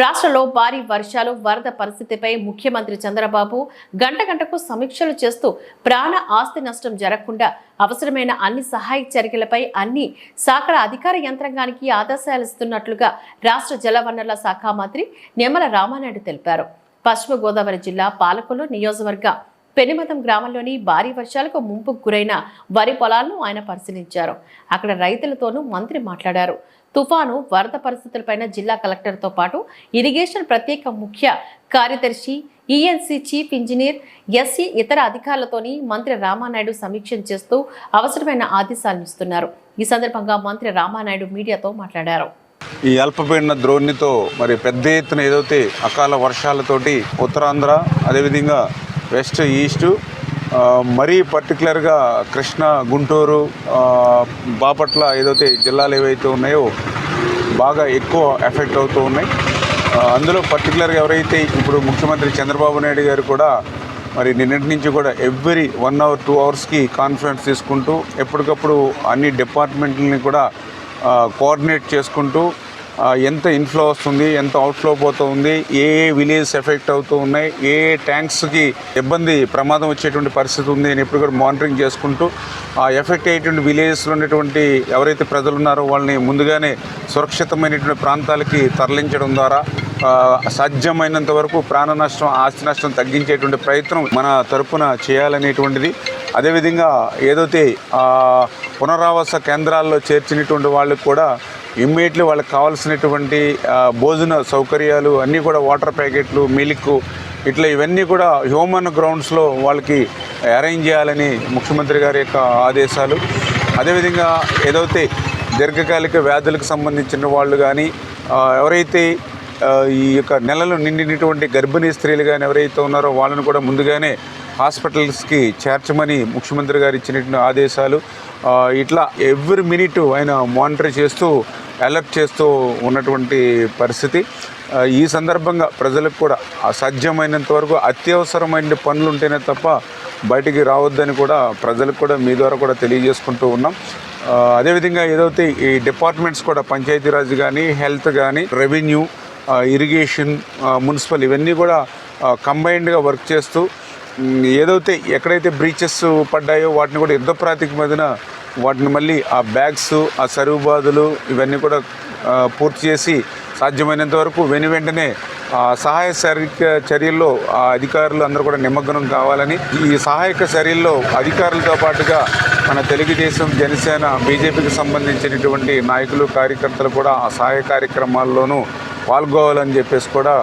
రాష్ట్రంలో భారీ వర్షాలు వరద పరిస్థితిపై ముఖ్యమంత్రి చంద్రబాబు గంట గంటకు సమీక్షలు చేస్తూ ప్రాణ ఆస్తి నష్టం జరగకుండా అవసరమైన అన్ని సహాయ చర్యలపై అన్ని శాఖల అధికార యంత్రాంగానికి ఆదేశాలు ఇస్తున్నట్లుగా రాష్ట్ర జలవనరుల శాఖ మంత్రి నిమ్మల రామానాయుడు తెలిపారు. పశ్చిమ గోదావరి జిల్లా పాలకొల్లు నియోజకవర్గ పెనుమతం గ్రామంలోని భారీ వర్షాలకు ముంపుకు గురైన వరి పొలాలను ఆయన పరిశీలించారు. అక్కడ రైతులతోనూ మంత్రి మాట్లాడారు. తుఫాను వరద పరిస్థితులపైన జిల్లా కలెక్టర్తో పాటు ఇరిగేషన్ ప్రత్యేక ముఖ్య కార్యదర్శి ఈఎన్సీ చీఫ్ ఇంజనీర్ ఎస్సీ ఇతర అధికారులతోని మంత్రి రామానాయుడు సమీక్ష చేస్తూ అవసరమైన ఆదేశాలను ఇస్తున్నారు. ఈ సందర్భంగా మంత్రి రామానాయుడు మీడియాతో మాట్లాడారు. ఈ అల్పపీడన ద్రోణితో మరి పెద్ద ఎత్తున ఏదైతే అకాల వర్షాలతోటి ఉత్తరాంధ్ర అదేవిధంగా వెస్ట్ ఈస్టు మరీ పర్టికులర్గా కృష్ణ గుంటూరు బాపట్ల ఏదైతే జిల్లాలు ఏవైతే ఉన్నాయో బాగా ఎక్కువ ఎఫెక్ట్ అవుతూ ఉన్నాయి. అందులో పర్టికులర్గా ఎవరైతే ఇప్పుడు ముఖ్యమంత్రి చంద్రబాబు నాయుడు గారు కూడా మరి నిన్నటి నుంచి కూడా ఎవ్రీ వన్ అవర్ టూ అవర్స్కి కాన్ఫరెన్స్ తీసుకుంటూ ఎప్పటికప్పుడు అన్ని డిపార్ట్మెంట్లని కూడా కోఆర్డినేట్ చేసుకుంటూ ఎంత ఇన్ఫ్లో వస్తుంది ఎంత అవుట్ఫ్లో పోతూ ఉంది ఏ ఏ విలేజ్ ఎఫెక్ట్ అవుతూ ఉన్నాయి ఏ ఏ ట్యాంక్స్కి ఇబ్బంది ప్రమాదం వచ్చేటువంటి పరిస్థితి ఉంది అని ఎప్పుడు కూడా మానిటరింగ్ చేసుకుంటూ ఆ ఎఫెక్ట్ అయ్యేటువంటి విలేజెస్లో ఉన్నటువంటి ఎవరైతే ప్రజలు ఉన్నారో వాళ్ళని ముందుగానే సురక్షితమైనటువంటి ప్రాంతాలకి తరలించడం ద్వారా సాధ్యమైనంత వరకు ప్రాణ నష్టం ఆస్తి నష్టం తగ్గించేటువంటి ప్రయత్నం మన తరపున చేయాలనేటువంటిది. అదేవిధంగా ఏదైతే పునరావాస కేంద్రాల్లో చేర్చినటువంటి వాళ్ళకి కూడా ఇమ్మీడియట్లీ వాళ్ళకి కావాల్సినటువంటి భోజన సౌకర్యాలు అన్నీ కూడా వాటర్ ప్యాకెట్లు మిల్క్ ఇట్లా ఇవన్నీ కూడా హ్యూమన్ గ్రౌండ్స్లో వాళ్ళకి అరేంజ్ చేయాలని ముఖ్యమంత్రి గారి యొక్క ఆదేశాలు. అదేవిధంగా ఏదైతే దీర్ఘకాలిక వ్యాధులకు సంబంధించిన వాళ్ళు కానీ ఎవరైతే ఈ యొక్క నెలలు నిండినటువంటి గర్భిణీ స్త్రీలు కానీ ఎవరైతే ఉన్నారో వాళ్ళని కూడా ముందుగానే హాస్పిటల్స్కి చేర్చమని ముఖ్యమంత్రి గారు ఇచ్చినటువంటి ఆదేశాలు. ఇట్లా ఎవ్రీ మినిట్ ఆయన మానిటర్ చేస్తూ అలర్ట్ చేస్తూ ఉన్నటువంటి పరిస్థితి. ఈ సందర్భంగా ప్రజలకు కూడా అసాధ్యమైనంత వరకు అత్యవసరమైన పనులు ఉంటేనే తప్ప బయటికి రావద్దని కూడా ప్రజలకు కూడా మీ ద్వారా కూడా తెలియజేసుకుంటూ ఉన్నాం. అదేవిధంగా ఏదైతే ఈ డిపార్ట్మెంట్స్ కూడా పంచాయతీరాజ్ కానీ హెల్త్ కానీ రెవెన్యూ ఇరిగేషన్ మున్సిపల్ ఇవన్నీ కూడా కంబైన్డ్గా వర్క్ చేస్తూ ఏదైతే ఎక్కడైతే బ్రీచెస్ పడ్డాయో వాటిని కూడా యుద్ధ ప్రాతిపదికన వాటిని మళ్ళీ ఆ బ్యాగ్స్ ఆ సరువు బాధలు ఇవన్నీ కూడా పూర్తి చేసి సాధ్యమైనంత వరకు వెను వెంటనే ఆ సహాయ సరిక చర్యల్లో ఆ అధికారులు అందరూ కూడా నిమగ్నం కావాలని ఈ సహాయక చర్యల్లో అధికారులతో పాటుగా మన తెలుగుదేశం జనసేన బీజేపీకి సంబంధించినటువంటి నాయకులు కార్యకర్తలు కూడా ఆ సహాయ కార్యక్రమాల్లోనూ పాల్గొవాలని చెప్పేసి కూడా